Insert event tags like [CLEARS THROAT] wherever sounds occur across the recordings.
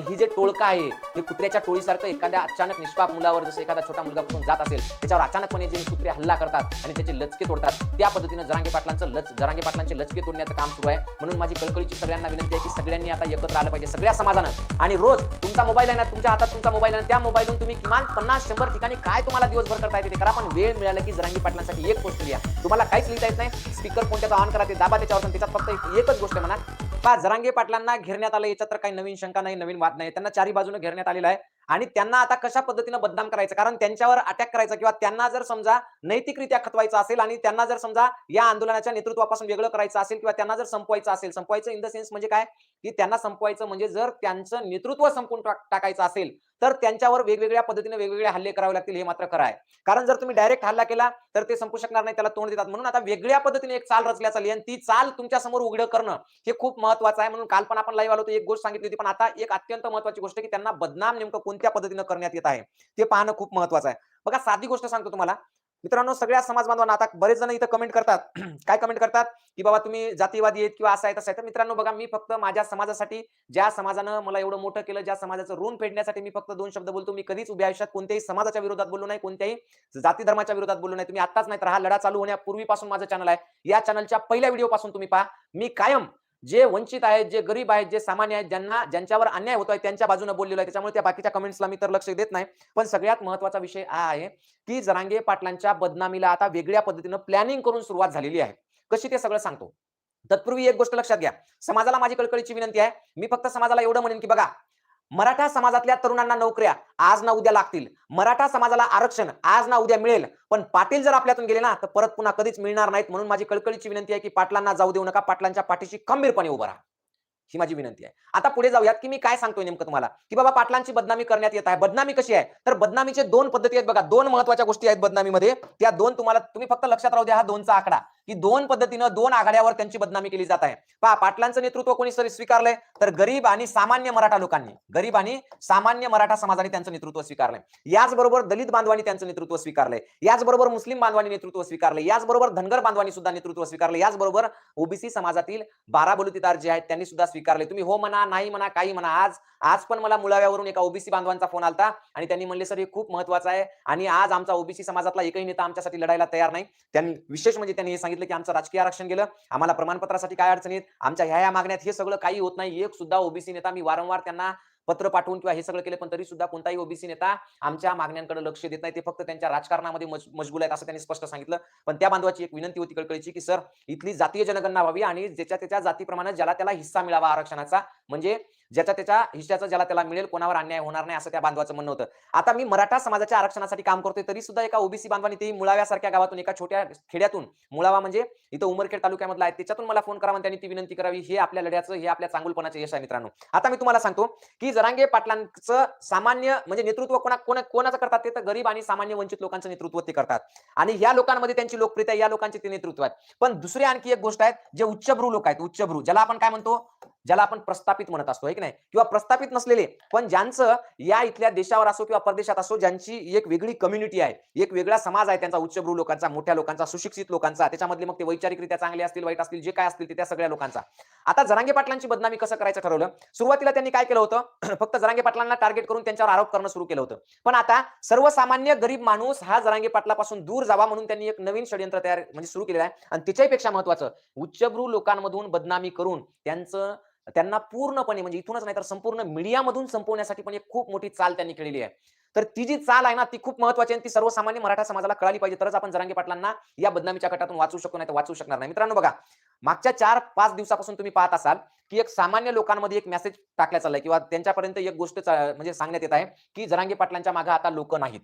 आणि ही जे टोळका आहे हे कुत्र्याच्या टोळीसारखं एखाद्या अचानक निष्पाप मुलावर जसं एखादा छोटा मुलगा कुठून जात असेल त्याच्यावर अचानकपणे जे कुत्रे हल्ला करतात आणि त्याचे लचके तोडतात त्या पद्धतीनं जरांगे पाटलांचं लच जरांगे पाटलांचे लचके तोडण्याचं काम सुरू आहे. म्हणून माझी कळकळीची सगळ्यांना विनंती आहे की सगळ्यांनी आता एकत्र आलं पाहिजे सगळ्या समाजानं. आणि रोज तुमचा मोबाईल आहे ना तुमच्या हातात तुमचा मोबाईल आहे ना, त्या मोबाईलवरून तुम्ही किमान पन्नास शंभर ठिकाणी काय तुम्हाला दिवसभर करता येते करा पण वेळ मिळाला की जरांगी पाटलांसाठी एक गोष्ट लिहा. तुम्हाला काहीच लिहिता येत नाही. स्पीकर कोणत्याचा ऑन करा ते दाबा त्याच्यावर त्याच्यात फक्त एकच गोष्ट आहे म्हणा. पहा जरांगे पाटलांना घेरण्यात आलं याच्यात तर काही नवीन शंका नाही नवीन वाद नाही. त्यांना चारी बाजूने घेरण्यात आलेलं आहे. आणि त्यांना आता कशा पद्धतीनं बदनाम करायचं? कारण त्यांच्यावर अटॅक करायचा किंवा त्यांना जर समजा नैतिकरित्या खतवायचं असेल आणि त्यांना जर समजा या आंदोलनाच्या नेतृत्वापासून वेगळं करायचं असेल किंवा त्यांना जर संपवायचं असेल संपवायचं इन द सेन्स म्हणजे काय? की त्यांना संपवायचं म्हणजे जर त्यांचं नेतृत्व संपून टाकायचं असेल तर त्यांच्यावर वेगवेगळ्या पद्धतीने वेगवेगळे हल्ले करावे लागतील हे मात्र खरं आहे. कारण जर तुम्ही डायरेक्ट हल्ला केला तर ते संपू शकणार नाही त्याला तोंड देतात. म्हणून आता वेगळ्या पद्धतीने एक चाल रचल्या चालली आणि ती चाल तुमच्यासमोर उघड करणं हे खूप महत्वाचं आहे. म्हणून काल पण आपण लाईव्ह आलो होतो एक गोष्ट सांगितली होती. पण आता एक अत्यंत महत्वाची गोष्ट की त्यांना बदनाम नेमकं कोणत्या पद्धतीनं करण्यात येत आहे ते पाहणं खूप महत्वाचं आहे. बघा साधी गोष्ट सांगतो तुम्हाला. मित्रांनो सगळ्या समाज बांधवांना आता बरेच जण इथं कमेंट करतात. [CLEARS THROAT] काय कमेंट करतात? की बाबा तुम्ही जातीवादी आहेत किंवा असं आहे तसं आहे तर मित्रांनो बघा मी फक्त माझ्या समाजासाठी ज्या समाजानं मला एवढं मोठं केलं ज्या समाजाचं ऋण फेडण्यासाठी मी फक्त दोन शब्द बोलतो. मी कधीच उभ्या आयुष्यात कोणत्याही समाजाच्या विरोधात बोललो नाही कोणत्याही जाती धर्माच्या विरोधात बोललो नाही. तुम्ही आताच नाही तर हा लढा चालू होण्यापूर्वीपासून माझं चॅनल आहे. या चॅनलच्या पहिल्या व्हिडिओ पासून तुम्ही पहा. मी कायम जे वंचित आहेत जे गरीब आहेत जे सामान्य आहेत ज्यांना ज्यांच्यावर अन्याय होतोय त्यांच्या बाजूने बोललेलो आहे. त्याच्यामुळे त्या बाकीच्या कमेंट्सला मी तर लक्ष देत नाही. पण सगळ्यात महत्त्वाचा विषय हा आहे की जरांगे पाटलांच्या बदनामीला आता वेगळ्या पद्धतीनं प्लॅनिंग करून सुरुवात झालेली आहे. कशी ते सगळं सांगतो? तत्पूर्वी एक गोष्ट लक्षात घ्या. समाजाला माझी कळकळीची विनंती आहे. मी फक्त समाजाला एवढं म्हणेन की बघा मराठा समाजातल्या तरुणांना नोकऱ्या आज ना उद्या लागतील. मराठा समाजाला आरक्षण आज ना उद्या मिळेल. पण पाटील जर आपल्यातून गेले ना तर परत पुन्हा कधीच मिळणार नाहीत. म्हणून माझी कळकळीची विनंती आहे की पाटलांना जाऊ देऊ नका. पाटलांच्या पाठीशी खंबीरपणे उभा राहा. ही माझी विनंती आहे. आता पुढे जाऊयात की मी काय सांगतोय नेमकं तुम्हाला. की बाबा पाटलांची बदनामी करण्यात येत आहे. बदनामी कशी आहे? तर बदनामीचे दोन पद्धती आहेत बघा. दोन महत्त्वाच्या गोष्टी आहेत बदनामीमध्ये. त्या दोन तुम्हाला तुम्ही फक्त लक्षात राहू द्या हा दोनचा आकडा. की दोन पद्धतीनं दोन आघाड्यावर त्यांची बदनामी केली जात आहे. पहा पाटलांचं नेतृत्व कोणी सर स्वीकारलंय? तर गरीब आणि सामान्य मराठा लोकांनी गरीब आणि सामान्य मराठा समाजाने त्यांचं नेतृत्व स्वीकारलंय. याचबरोबर दलित बांधवांनी त्यांचं नेतृत्व स्वीकारलंय. याचबरोबर मुस्लिम बांधवांनी नेतृत्व स्वीकारले याचबरोबर धनगर बांधवांनी सुद्धा नेतृत्व स्वीकारले याचबरोबर ओबीसी समाजातील बारा बलुतेदार जे आहेत त्यांनी सुद्धा स्वीकारले तुम्ही हो म्हणा नाही म्हणा काही म्हणा आज आज पण मला मुळाव्यावरून एका ओबीसी बांधवांचा फोन आलता आणि त्यांनी म्हणले सर हे खूप महत्वाचं आहे आणि आज आमचा ओबीसी समाजातला एकही नेता आमच्यासाठी लढायला तयार नाही. त्यांनी विशेष म्हणजे त्यांनी हे सांगितलं की आमचं राजकीय आरक्षण गेलं. आम्हाला प्रमाणपत्रासाठी काय अडचणीत आमच्या ह्या या मागण्यात हे सगळं काही होत नाही. एक सुद्धा ओबीसी नेता. मी वारंवार त्यांना पत्र पाठवून किंवा हे सगळं केलं पण तरी सुद्धा कोणताही ओबीसी नेता आमच्या मागण्यांकडे लक्ष देत नाही. ते फक्त त्यांच्या राजकारणामध्ये मजबूल आहेत असं त्यांनी स्पष्ट सांगितलं. पण त्या बांधवाची एक विनंती होती कळकळीची की सर इथली जातीय जनगणना व्हावी आणि ज्याच्या त्याच्या जातीप्रमाणे ज्याला त्याला हिस्सा मिळावा आरक्षणाचा म्हणजे ज्याच्या त्याच्या हिश्श्याचं ज्याला त्याला मिळेल कोणावर अन्याय होणार नाही असं त्या बांधवाचं म्हणणं होतं. आता मी मराठा समाजाच्या आरक्षणासाठी काम करतोय तरी सुद्धा एका ओबीसी बांधवानी ते मुळाव्यासारख्या गावातून एका छोट्या खेड्यातून मुळावा म्हणजे इथं उमरखेड तालुक्यामधला आहे त्याच्यातून मला फोन करावा त्यांनी ती विनंती करावी. हे आपल्या लढ्याचं हे आपल्या चांगुलपणाचं यश आहे मित्रांनो. आता मी तुम्हाला सांगतो की जरांगे पाटलांचं सामान्य म्हणजे नेतृत्व कोणा कोणा कोणाचं करतात ते? तर गरीब आणि सामान्य वंचित लोकांचं नेतृत्व ते करतात. आणि या लोकांमध्ये त्यांची लोकप्रियता या लोकांचे ते नेतृत्व आहेत पण दुसरे आणखी एक गोष्ट आहे जे उच्चभ्रू लोक आहेत उच्चभ्रू ज्याला आपण काय म्हणतो? ज्याला आपण प्रस्थापित म्हणत असतो एक की नाही? किंवा प्रस्थापित नसलेले पण ज्यांचं या इथल्या देशावर असो किंवा परदेशात असो ज्यांची एक वेगळी कम्युनिटी आहे एक वेगळा समाज आहे त्यांचा उच्चभ्रू लोकांचा मोठ्या लोकांचा सुशिक्षित लोकांचा त्याच्यामधले मग ते वैचारिकरित्या चांगले असतील वाईट असतील जे काय असतील ते त्या सगळ्या लोकांचा. आता जरांगे पाटलांची बदनामी कसं करायचं ठरवलं? सुरुवातीला त्यांनी काय केलं होतं? [CLEARS THROAT] फक्त जरांगे पाटलांना टार्गेट करून त्यांच्यावर आरोप करणं सुरू केलं होतं. पण आता सर्वसामान्य गरीब माणूस हा जरांगे पाटलापासून दूर जावा म्हणून त्यांनी एक नवीन षडयंत्र तयार म्हणजे सुरू केलेलं आहे. आणि त्याच्यापेक्षा महत्वाचं उच्चभ्रू लोकांमधून बदनामी करून त्यांचं त्यांना पूर्णपणे म्हणजे इथूनच नाही तर संपूर्ण मीडियामधून संपवण्यासाठी पण एक खूप मोठी चाल त्यांनी केलेली आहे. तर ती जी चाल आहे ना ती खूप महत्वाची आहे आणि ती सर्वसामान्य मराठा समाजाला कळाली पाहिजे. तरच आपण जरांगे पाटलांना या बदनामीच्या गटातून वाचू शकतो नाही तर वाचू शकणार नाही. मित्रांनो बघा मागच्या चार पाच दिवसापासून तुम्ही पाहत असाल की एक सामान्य लोकांमध्ये एक मेसेज टाकल्या चाललाय किंवा त्यांच्यापर्यंत एक गोष्ट म्हणजे सांगण्यात येत आहे की जरांगे पाटलांच्या मागे आता लोक नाहीत.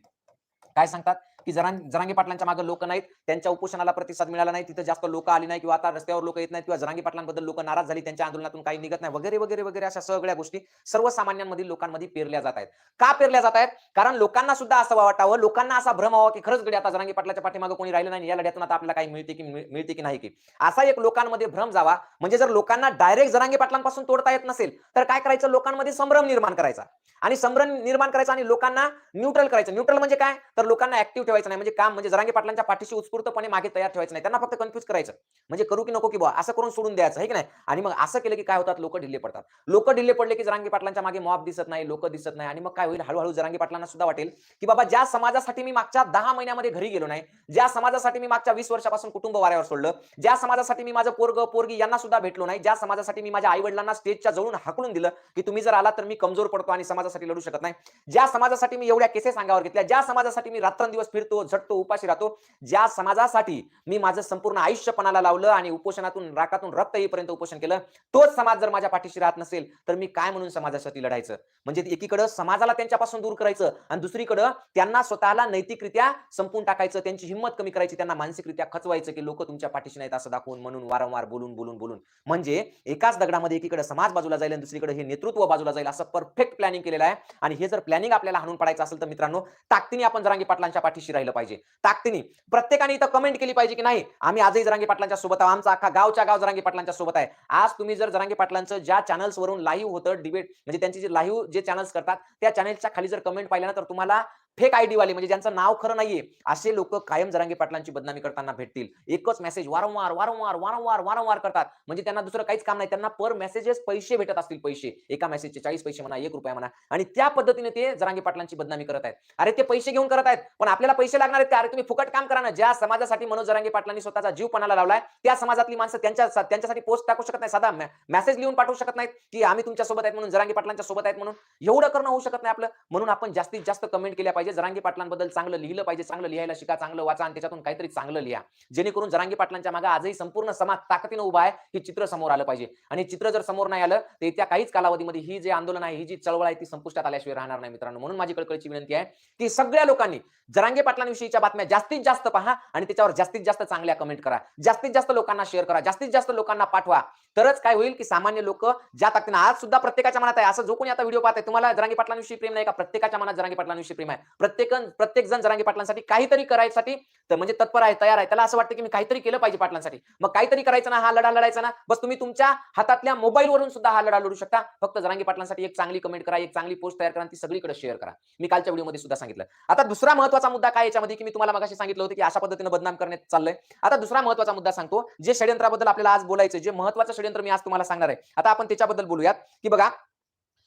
काय सांगतात? की जरांग जरांगे पाटलांच्या मागे लोक नाहीत त्यांच्या उपोषणाला प्रतिसाद मिळाला नाही तिथं जास्त लोक आली नाही किंवा आता रस्त्यावर लोक येत नाहीत किंवा जरांगे पाटलांबद्दल लोक नाराज झाली त्यांच्या आंदोलनातून काही निघत नाही वगैरे वगैरे वगैरे अशा सगळ्या गोष्टी सर्वसामान्यांमधील लोकांमध्ये पेरल्या जात आहेत. का पेरल्या जात आहेत? कारण लोकांना सुद्धा असं वाटावं लोकांना असा भ्रम व्हावा की खरंच गडी आता जरांगे पाटलाच्या पाठीमागे कोणी राहिलं नाही या लढ्यातून आता आपल्याला काही मिळते की मिळते की नाही की. असा एक लोकांमध्ये भ्रम जावा म्हणजे जर लोकांना डायरेक्ट जरांगे पाटलांपासून तोडता येत नसेल तर काय करायचं? लोकांमध्ये संभ्रम निर्माण करायचा. आणि संभ्रम निर्माण करायचा आणि लोकांना न्यूट्रल करायचं. न्यूट्रल म्हणजे काय? तर लोकांना ऍक्टिव्ह ठेवायचं. नाही. म्हणजे काम म्हणजे जरांगे पाटलांच्या पाठीशी उत्स्फूर्तपणे मागे तयार ठेवायचं नाही. त्यांना फक्त कन्फ्युज करायचं. म्हणजे करू की नको की बा असं करून सोडून द्यायचं आहे की नाही? आणि मग असं केलं की काय होतात? लोक ढिल्ले पडतात. लोक ढिल्ले पडले की जरांगे पाटलांच्या मागे मॉब दिसत नाही लोक दिसत नाही. आणि मग काय होईल? हळूहळू जरांगे पाटलांना सुद्धा वाटेल की बाबा ज्या समाजासाठी मी मागच्या दहा महिन्यामध्ये घरी गेलो नाही ज्या समाजासाठी मी मागच्या वीस वर्षापासून कुटुंब वाऱ्यावर सोडलं ज्या समाजासाठी मी माझं पोरग पोरगी यांना सुद्धा भेटलो नाही ज्या समाजासाठी मी माझ्या आई वडिलांना स्टेजच्या जवळून हाकलून दिलं की तुम्ही जर आला तर मी कमजोर पडतो आणि समाजासाठी लढू शकत नाही. ज्या समाजासाठी मी एवढ्या केसेस अंगावर घेतल्या ज्या समाजासाठी मी रात्रंदिवस फिरतो झटतो उपाशी राहतो. ज्या समाजासाठी मी माझं संपूर्ण आयुष्य पणाला लावलं आणि उपोषणातून राखातून रक्त येईपर्यंत उपोषण केलं तोच समाज जर माझ्या पाठीशी राहत नसेल तर मी काय म्हणून समाजासाठी लढायचं? म्हणजे एकीकडं समाजाला त्यांच्यापासून दूर करायचं आणि दुसरीकडं त्यांना स्वतःला नैतिकरित्या संपून टाकायचं त्यांची हिंमत कमी करायची त्यांना मानसिकरित्या खचवायचं की लोक तुमच्या पाठीशी नाहीत असं दाखवून म्हणून वारंवार बोलून बोलून बोलून. म्हणजे एकाच दगडामध्ये एकीकडे समाज बाजूला जाईल आणि दुसरीकडे हे नेतृत्व बाजूला जाईल असं परफेक्ट प्लॅनिंग केलेलं आहे. आणि हे जर प्लॅनिंग आपल्याला हाणून पडायचं असेल तर मित्रांनो ताकदीने आपण जरांगी पाटलांच्या पाठीशी राहिलं पाहिजे. ताकदीने. प्रत्येकाने इथं कमेंट केली पाहिजे की नाही आम्ही आजही जरांगी पाटलांच्या सोबत आहोत. आमचा अख्खा गावच्या गाव जरांगी पाटलांच्या सोबत आहे. आज तुम्ही जर जरांगी पाटलांचं ज्या चॅनल्स वरून लाईव्ह होतं डिबेट म्हणजे त्यांचे जे लाईव्ह जे चॅनल्स करतात त्या चॅनलच्या खाली जर कमेंट पाहिल्या ना तर तुम्हाला फेक आयडी वाले म्हणजे ज्यांचं नाव खरं नाहीये असे लोक कायम जरांगे पाटलांची बदनामी करताना भेटतील. एकच मेसेज वारंवार वारंवार वारंवार वारंवार करतात. म्हणजे त्यांना दुसरं काहीच काम नाही. त्यांना पर मेसेजेस पैसे भेटत असतील पैसे. एका मेसेजचे चाळीस पैसे म्हणा एक रुपया म्हणा. आणि त्या पद्धतीने ते जरांगे पाटलांची बदनामी करत आहेत. अरे ते पैसे घेऊन करत आहेत पण आपल्याला पैसे लागणार आहेत का? अरे तुम्ही फुकट काम करा ना. ज्या समाजासाठी मनोज जरांगे पाटलांनी स्वतःचा जीव पणाला लावलाय त्या समाजातली माणसं त्यांच्या त्यांच्यासाठी पोस्ट टाकू शकत नाही साधा मेसेज लिहून पाठवू शकत नाहीत की आम्ही तुमच्यासोबत आहेत म्हणून जरांगे पाटलांच्या सोबत आहेत म्हणून. एवढं करणं होऊ शकत नाही आपलं. म्हणून आपण जास्तीत जास्त कमेंट केल्या पाहिजे जरांगे पाटलांबद्दल चांगलं लिहिलं पाहिजे चांगलं लिहायला शिका चांगलं वाचा आणि त्याच्यातून काहीतरी चांगलं लिहा. जेणेकरून जरांगी पाटलांच्या मागे आजही संपूर्ण समाज ताकदीनं उभा आहे हे चित्र समोर आलं पाहिजे. आणि चित्र जर समोर नाही आलं तर येत्या काहीच कालावधीमध्ये ही जे आंदोलन आहे ही जी चळवळ आहे ती संपुष्टात आल्याशिवाय राहणार नाही मित्रांनो. म्हणून माझी कळकळीची विनंती आहे की सगळ्या लोकांनी जरांगे पाटलांविषयीच्या बातम्या जास्तीत जास्त पहा आणि त्याच्यावर जास्तीत जास्त चांगल्या कमेंट करा. जास्तीत जास्त लोकांना शेअर करा. जास्तीत जास्त लोकांना पाठवा. तरच काय होईल की सामान्य लोक ज्या ताकदीनं आज सुद्धा प्रत्येकाच्या मनात आहे असं जो कोणी आता व्हिडिओ पाहत आहे तुम्हाला जरांगी पाटलांविषयी प्रेम नाही का? प्रत्येकाच्या मनात जरांगी पाटलांविषयी प्रेम आहे. प्रत्येक प्रत्येक जण जरांगे पाटलांसाठी काहीतरी करायसाठी तर म्हणजे तत्पर आहे तयार आहे. त्याला असं वाटतं की मी काहीतरी केलं पाहिजे पाटलांसाठी. मग काहीतरी करायचं ना हा लढा लढायचा ना बस तुम्ही तुमच्या हातातल्या मोबाईल वरून सुद्धा हा लढा लढू शकता. फक्त जरांगे पाटलांसाठी एक चांगली कमेंट करा एक चांगली पोस्ट तयार करा ती सगळीकडे शेअर करा. मी कालच्या व्हिडिओमध्ये सुद्धा सांगितलं. आता दुसरा महत्त्वाचा मुद्दा काय याच्यामध्ये की मी तुम्हाला मगाशी सांगितलं होतं की अशा पद्धतीने बदनाम करण्यात चाललंय. आता दुसरा महत्त्वाचा मुद्दा सांगतो जे षडयंत्राबद्दल आपल्याला आज बोलायचं जे महत्वाचं षडयंत्र मी आज तुम्हाला सांगणार आहे. आता आपण त्याच्याबद्दल बोलूयात. की बघा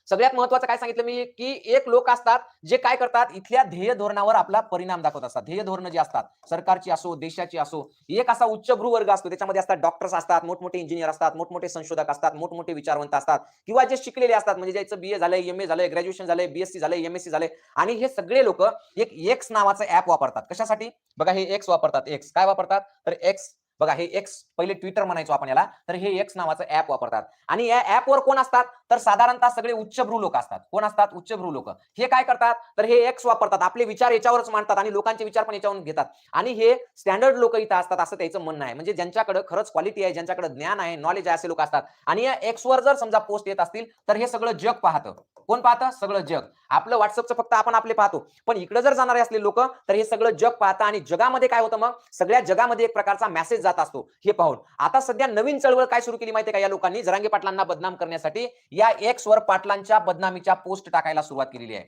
सगळ्यात महत्वाचं काय सांगितलं मी की एक लोक असतात जे काय करतात इथल्या ध्येय धोरणावर आपला परिणाम दाखवत असतात. ध्येय धोरण जे असतात सरकारची असो देशाची असो एक असा उच्चभ्रू वर्ग असतो त्याच्यामध्ये असतात डॉक्टर्स असतात मोठमोठे इंजिनियर असतात मोठमोठे संशोधक असतात मोठमोठे विचारवंत असतात किंवा जे शिकलेले असतात म्हणजे ज्याचं बीए झालंय एम ए झालंय ग्रॅज्युएशन झालंय बीएससी झालंय एमएससी झालंय आणि हे सगळे लोक एक एक्स नावाचं ऍप वापरतात. कशासाठी? बघा हे एक्स वापरतात. एक्स काय वापरतात? तर एक्स बघा हे एक्स पहिले ट्विटर म्हणायचो आपण याला तर हे एक्स नावाचं ऍप वापरतात. आणि या ऍपवर कोण असतात? तर साधारणतः सगळे उच्चभ्रू लोक असतात. कोण असतात? उच्चभ्रू लोक. हे काय करतात? तर हे एक्स वापरतात. आपले विचार याच्यावरच मांडतात आणि लोकांचे विचार पण याच्यावरून घेतात. आणि हे स्टँडर्ड लोक इथं असतात असं त्याचं म्हणणं आहे. म्हणजे ज्यांच्याकडे खरंच क्वालिटी आहे ज्यांच्याकडे ज्ञान आहे नॉलेज आहे असे लोक असतात. आणि या एक्स वर जर समजा पोस्ट येत असतील तर हे सगळं जग पाहतं. कोण पाहतं? सगळं जग. आपलं व्हॉट्सअपचं फक्त आपण आपले पाहतो. पण इकडे जर जाणारे असले लोक तर हे सगळं जग पाहतं. आणि जगामध्ये काय होतं मग? सगळ्या जगामध्ये एक प्रकारचा मेसेज जात असतो. हे पाहून. आता सध्या नवीन चळवळ काय सुरू केली माहितीये का या लोकांनी? जरांगे पाटलांना बदनाम करण्यासाठी या एक्स वर पाटलांच्या बदनामीच्या पोस्ट टाकायला सुरुवात केलेली आहे.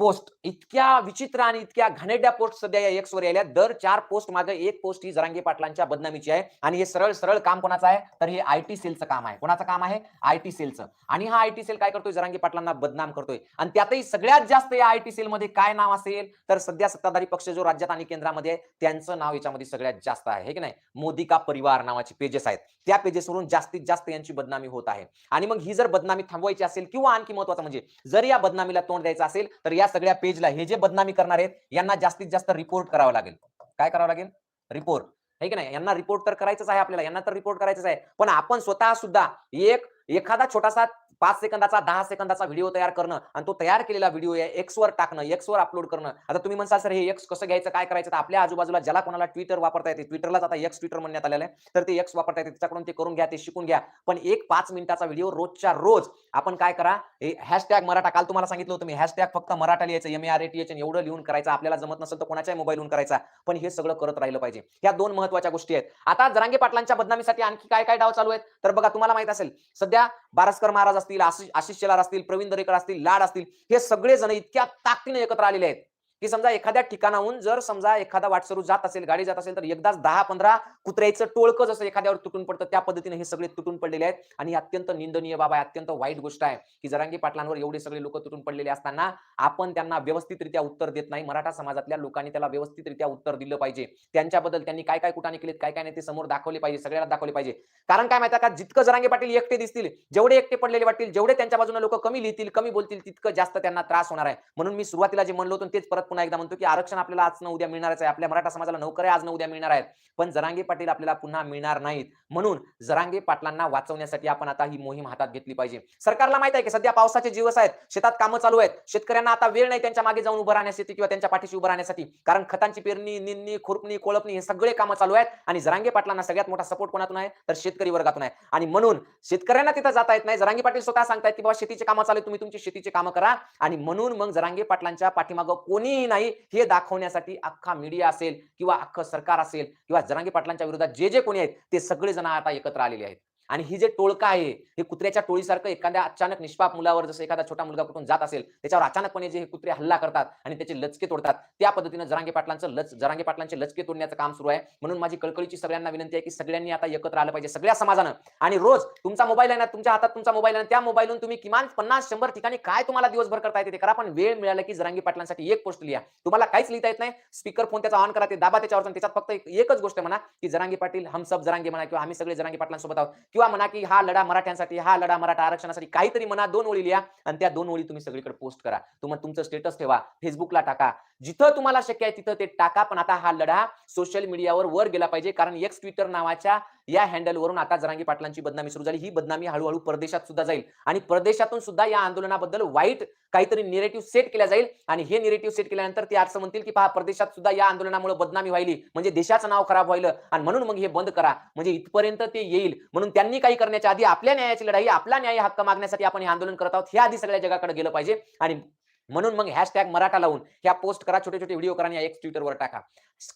पोस्ट. इतक्या विचित्र आणि इतक्या घाणेरड्या पोस्ट सध्या या एक्स वर दर चार पोस्ट मागे एक पोस्ट ही जरांगे पाटलांच्या बदनामीची आहे. आणि हे सरळ सरळ काम कोणाचं आहे? तर हे आयटी सेलचं काम आहे. कोणाचं काम आहे? आयटी सेलचं आणि हा आयटी सेल काय करतोय? जरांगे पाटलांना बदनाम करतोय. आणि त्यातही सगळ्यात जास्त या आयटी सेलमध्ये काय नाव असेल? तर सध्या सत्ताधारी पक्ष जो राज्यात आणि केंद्रामध्ये आहे त्यांचं नाव याच्यामध्ये सगळ्यात जास्त आहे. हे की नाही? मोदी का परिवार नावाचे पेजेस आहेत. त्या पेजेसवरून जास्तीत जास्त यांची बदनामी होत आहे. आणि मग ही जर बदनामी थांबवायची असेल किंवा आणखी महत्वाचं म्हणजे जर या बदनामीला तोंड द्यायचं असेल तर या सगळ्या पेजला हे जे बदनामी करणार आहेत यांना जास्तीत जास्त रिपोर्ट करावं लागेल. काय करावं लागेल? रिपोर्ट आहे की नाही? यांना रिपोर्ट तर करायचंच आहे आपल्याला यांना तर रिपोर्ट करायचंच आहे. पण आपण स्वतः सुद्धा एक एखादा छोटासा पाच सेकंदाचा दहा सेकंदाचा व्हिडिओ तयार करणं आणि तो तयार केलेला व्हिडिओ आहे वर टाकणं एक्स वर अपलोड करणं. आता तुम्ही म्हणसाल सर हे एक्स कसं घ्यायचं काय करायचं? तर आपल्या आजूबाजूला ज्याला कोणाला ट्विटर वापरता येते ट्विटरलाच आता एक्स ट्विटर म्हणण्यात आलेलं आहे. तर ते एक्स वापरता येते त्याच्याकडून ते करून घ्या ते शिकून घ्या. पण एक पाच मिनिटाचा व्हिडिओ रोजच्या रोज आपण काय करा हॅशटॅग मराठा काल तुम्हाला सांगितलं होतं मी हॅशटॅग फक्त मराठा लिहायचं एम आर टी एच एवढं लिहून करायचं आपल्याला जमत नसेल तर कोणाच्याही मोबाईलहून करायचा. पण हे सगळं करत राहिलं पाहिजे. ह्या दोन महत्त्वाच्या गोष्टी आहेत. आता जरांगे पाटलांच्या बदनामीसाठी आणखी काय काय डाव चालू आहेत? तर बघा तुम्हाला माहीत असेल सध्या बारस्कर महाराज असतील आशिष आशिष शेलार असतील प्रवीण दरेकर असतील लाड असतील हे सगळे जण इतक्या ताकदीने एकत्र आलेले आहेत. की समजा एखाद्या ठिकाणाहून जर समजा एखादा वाटसरू जात असेल गाडी जात असेल तर एकदाच दहा पंधरा कुत्र्याचं टोळकं जसं एखाद्यावर तुटून पडतं त्या पद्धतीने हे सगळे तुटून पडलेले आहेत. आणि अत्यंत निंदनीय बाबा अत्यंत वाईट गोष्ट आहे की जरांगी पाटलांवर एवढे सगळे लोक तुटून पडलेले असताना आपण त्यांना व्यवस्थितरित्या उत्तर देत नाही. मराठा समाजातल्या लोकांनी त्याला व्यवस्थितरित्या उत्तर दिलं पाहिजे. त्यांच्याबद्दल त्यांनी काय काय कुठाने केलेत काय काय नाही ते समोर दाखवले पाहिजे सगळ्याला दाखवले पाहिजे. कारण काय माहिती का? जितकं जरांगे पाटील एकटे दिसतील जेवढे एकटे पडलेले वाटतील जेवढे त्यांच्या बाजूने लोक कमी लिहितील कमी बोलतील तितकं जास्त त्यांना त्रास होणार आहे. म्हणून मी सुरुवातीला जे म्हणलो होतो तेच परत पुन्हा एकदा म्हणतो की आरक्षण आपल्याला आज न उद्या मिळणारच आहे. आपल्या मराठा समाजाला नोकऱ्या आज न उद्या मिळणार आहेत. पण जरांगे पाटील आपल्याला पुन्हा मिळणार नाहीत. म्हणून जरांगे पाटलांना वाचवण्यासाठी आपण आता ही मोहीम हातात घेतली पाहिजे. सरकारला माहीत आहे की सध्या पावसाचे दिवस आहेत. शेतात कामं चालू आहेत. शेतकऱ्यांना आता वेळ नाही त्यांच्या मागे जाऊन उभं राहण्यासाठी किंवा त्यांच्या पाठीशी उभं राहण्यासाठी. कारण खतांची पेरणी निंदणी खुरपणी कोळपणी हे सगळे कामं चालू आहेत. आणि जरांगे पाटलांना सगळ्यात मोठा सपोर्ट कोणातून आहे? तर शेतकरी वर्गातून आहे. आणि म्हणून शेतकऱ्यांना तिथं जाता येत नाही. जरांगे पाटील स्वतः सांगतायत की बाबा शेतीचे कामं चालू आहेत, तुम्ही तुमची शेतीचे कामं करा. आणि म्हणून मग जरांगे पाटलांच्या पाठीमागं कोणी कोणीही नाही हे दाखवण्यासाठी अख्खा मीडिया असेल किंवा अख्खं सरकार असेल किंवा जरांगी पाटलांच्या विरोधात जे जे कोणी आहेत ते सगळे जण आता एकत्र आलेले आहेत. आणि ही जे टोळका आहे हे कुत्र्याच्या टोळीसारखं एखाद्या अचानक निष्पाप मुलावर जसं एखादा छोटा मुलगा कुठून जात असेल त्याच्यावर अचानकपणे जे हे कुत्रे हल्ला करतात आणि त्याचे लचके तोडतात त्या पद्धतीनं जरांगे पाटलांचं लच जरांगे पाटलांचे लचके तोडण्याचं काम सुरू आहे. म्हणून माझी कळकळीची सगळ्यांना विनंती आहे की सगळ्यांनी आता एकत्र आलं पाहिजे सगळ्या समाजानं. आणि रोज तुमचा मोबाईल आहे ना तुमच्या हातात तुमचा मोबाईल आहे त्या मोबाईलवरून तुम्ही किमान पन्नास शंभर ठिकाणी काय तुम्हाला दिवसभर करता येते ते करा पण वेळ मिळाला की जरांगी पाटलांसाठी एक पोस्ट लिहा. तुम्हाला काहीच लिहिता येत नाही स्पीकर फोन त्याचा ऑन करा ते दाबा त्याच्यावर त्याच्यात फक्त एकच गोष्ट म्हणा की जरांगी पाटील हम सब जरांगे म्हणा किंवा आम्ही सगळे जरांगी पाटलांसोबत आहोत. किंवा म्हणा की हा लढा मराठ्यांसाठी हा लढा मराठा आरक्षणासाठी काहीतरी म्हणा दोन ओळी लिहा आणि त्या दोन ओळी तुम्ही सगळीकडे पोस्ट करा. तुम्हाला तुमचं स्टेटस ठेवा फेसबुकला टाका. जिथं तुम्हाला शक्य आहे तिथं ते टाका पण आता हा लढा सोशल मीडियावर वर गेला पाहिजे. कारण एक्स ट्विटर नावाच्या या हँडलवरून आता जरांगी पाटलांची बदनामी सुरू झाली. ही बदनामी हळूहळू परदेशात सुद्धा जाईल. आणि परदेशातून सुद्धा या आंदोलनाबद्दल वाईट काहीतरी निरेटिव्ह सेट केल्या जाईल. आणि हे निरेटिव्ह सेट केल्यानंतर ते असं म्हणतील की पहा परदेशात सुद्धा या आंदोलनामुळे बदनामी व्हायली. म्हणजे देशाचं नाव खराब व्हायलं. आणि म्हणून मग हे बंद करा. म्हणजे इथपर्यंत ते येईल. म्हणून त्यांनी काही करण्याच्या आधी आपल्या न्यायाची लढाई आपला न्याय हक्क मागण्यासाठी आपण हे आंदोलन करत आहोत हे आधी सगळ्या जगाकडे गेलं पाहिजे. आणि म्हणून मग हॅशटॅग मराठा लावून ह्या पोस्ट करा छोटे छोटे व्हिडिओ करा आणि एक ट्विटरवर टाका.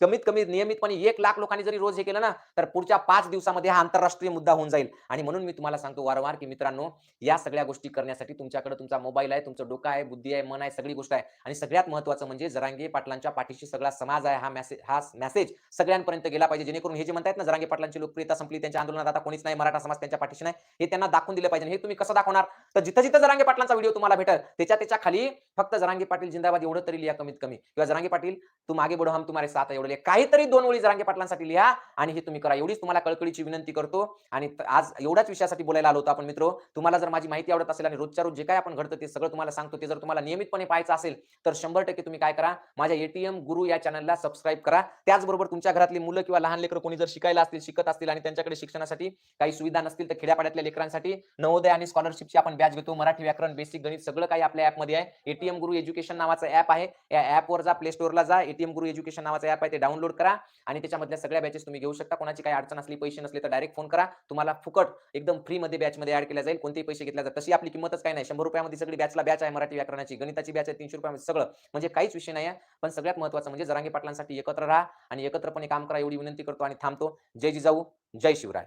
कमीत कमी नियमितपणे एक लाख लोकांनी जरी रोज हे केलं ना तर पुढच्या पाच दिवसामध्ये हा आंतरराष्ट्रीय मुद्दा होऊन जाईल. आणि म्हणून मी तुम्हाला सांगतो वारंवार की मित्रांनो या सगळ्या गोष्टी करण्यासाठी तुमच्याकडे तुमचा मोबाईल आहे तुमचं डोकं आहे बुद्धी आहे मन आहे सगळी गोष्ट आहे. आणि सगळ्यात महत्त्वाचं म्हणजे जरांगे पाटलांच्या पाठीशी सगळा समाज आहे हा मेसेज हा मेसेज सगळ्यांपर्यंत गेला पाहिजे. जेणेकरून हे जे म्हणतात ना जरांगे पाटलांची लोकप्रियता संपली त्यांच्या आंदोलनात आता कोणीच नाही मराठा समाज त्यांच्या पाठीशी नाही हे त्यांना दाखवून दिलं पाहिजे. हे तुम्ही कसं दाखवणार? तर जिथं जिथं जरांगे पाटलांचा व्हिडिओ तुम्हाला भेटेल त्याच्या त्याच्याखाली फक्त जरांगे पाटील जिंदाबाद एवढं तरी लिहा कमीत कमी किंवा जरांगे पाटील तू मागे बडो हम तुम्हारे साथ आता एवढे काहीतरी दोन ओळी जरांगे पाटलांसाठी लिहा आणि हे तुम्ही करा. एवढीच तुम्हाला कळकळीची विनंती करतो. आणि आज एवढ्याच विषयासाठी बोलायला आलो होतो आपण मित्र. तुम्हाला जर माझी माहिती आवडत असेल आणि रोजच्या रोज जे काय आपण घडतं ते सगळं तुम्हाला सांगतो. ते जर तुम्हाला नियमितपणे पाहायचं असेल तर शंभर टक्के तुम्ही काय करा. माझ्या एटीएम गुरु या चॅनलला सबस्क्राईब करा. त्याचबरोबर तुमच्या घरातली मुलं किंवा लहान लेकरं कोणी जर शिकायला असतील शिकत असतील आणि त्यांच्याकडे शिक्षणासाठी काही सुविधा नसतील तर खेड्यापाड्यातल्या लेकरांसाठी नवोदय आणि स्कॉलरशिपची आपण बॅच घेतो. मराठी व्याकरण बेसिक गणित सगळं काही आपल्या ऍपमध्ये आहे. एटीएम गुरु एज्युकेशन नावाचं ऍप आहे. या ऍपवर जा प्ले स्टोअरला जा. एटीएम गुरु एज्युकेशन नावाचं ऍप आहे ते डाउनलोड करा आणि त्याच्यामधल्या सगळ्या बॅचेस तुम्ही घेऊ शकता. कोणाची काही अडचण असली पैसे नसले तर डायरेक्ट फोन करा. तुम्हाला फुकट एकदम फ्री मध्ये बॅच मध्ये ऍड केल्या जाईल. कोणतेही पैसे घेतल्या जातात तशी आपली किंमतच काही नाही. शंभर रुपयामध्ये सगळी बॅचला बॅच आहे मराठी व्याकरणाची. गणिताची बॅच आहे तीनशे रुपयामध्ये सगळं. म्हणजे काहीच विषय नाही आहे. पण सगळ्यात महत्त्वाचं म्हणजे जरांगे पाटलांसाठी एकत्र राहा आणि एकत्रपणे काम करा एवढी विनंती करतो आणि थांबतो. जय जिजाऊ जय शिवराय.